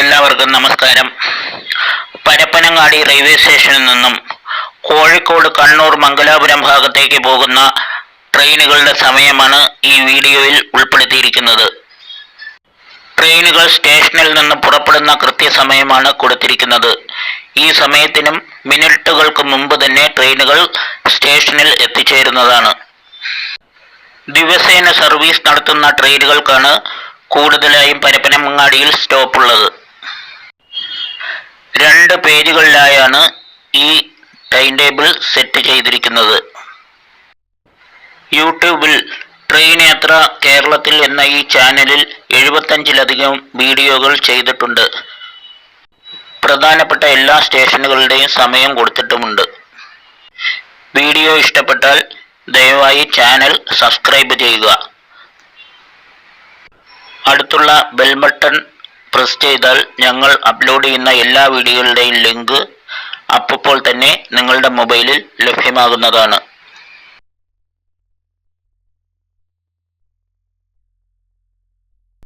എല്ലാവർക്കും നമസ്കാരം. പരപ്പനങ്ങാടി റെയിൽവേ സ്റ്റേഷനിൽ നിന്നും കോഴിക്കോട് കണ്ണൂർ മംഗലാപുരം ഭാഗത്തേക്ക് പോകുന്ന ട്രെയിനുകളുടെ സമയമാണ് ഈ വീഡിയോയിൽ ഉൾപ്പെടുത്തിയിരിക്കുന്നത്. ട്രെയിനുകൾ സ്റ്റേഷനിൽ നിന്ന് പുറപ്പെടുന്ന കൃത്യസമയമാണ് കൊടുത്തിരിക്കുന്നത്. ഈ സമയത്തിനും മിനിറ്റുകൾക്ക് മുമ്പ് തന്നെ ട്രെയിനുകൾ സ്റ്റേഷനിൽ എത്തിച്ചേരുന്നതാണ്. ദിവസേന സർവീസ് നടത്തുന്ന ട്രെയിനുകൾക്കാണ് കൂടുതലായും പരപ്പനങ്ങാടിയിൽ സ്റ്റോപ്പുള്ളത് രണ്ട് പേജുകളിലായാണ് ഈ ടൈം ടേബിൾ സെറ്റ് ചെയ്തിരിക്കുന്നത്. യൂട്യൂബിൽ ട്രെയിൻ യാത്ര കേരളത്തിൽ എന്ന ഈ ചാനലിൽ എഴുപത്തഞ്ചിലധികം വീഡിയോകൾ ചെയ്തിട്ടുണ്ട്. പ്രധാനപ്പെട്ട എല്ലാ സ്റ്റേഷനുകളുടെയും സമയം കൊടുത്തിട്ടുമുണ്ട്. വീഡിയോ ഇഷ്ടപ്പെട്ടാൽ ദയവായി ചാനൽ സബ്സ്ക്രൈബ് ചെയ്യുക. അടുത്തുള്ള ബെൽ ബട്ടൺ പ്രസ് ചെയ്താൽ ഞങ്ങൾ അപ്ലോഡ് ചെയ്യുന്ന എല്ലാ വീഡിയോകളുടെയും ലിങ്ക് അപ്പോൾ തന്നെ നിങ്ങളുടെ മൊബൈലിൽ ലഭ്യമാകുന്നതാണ്.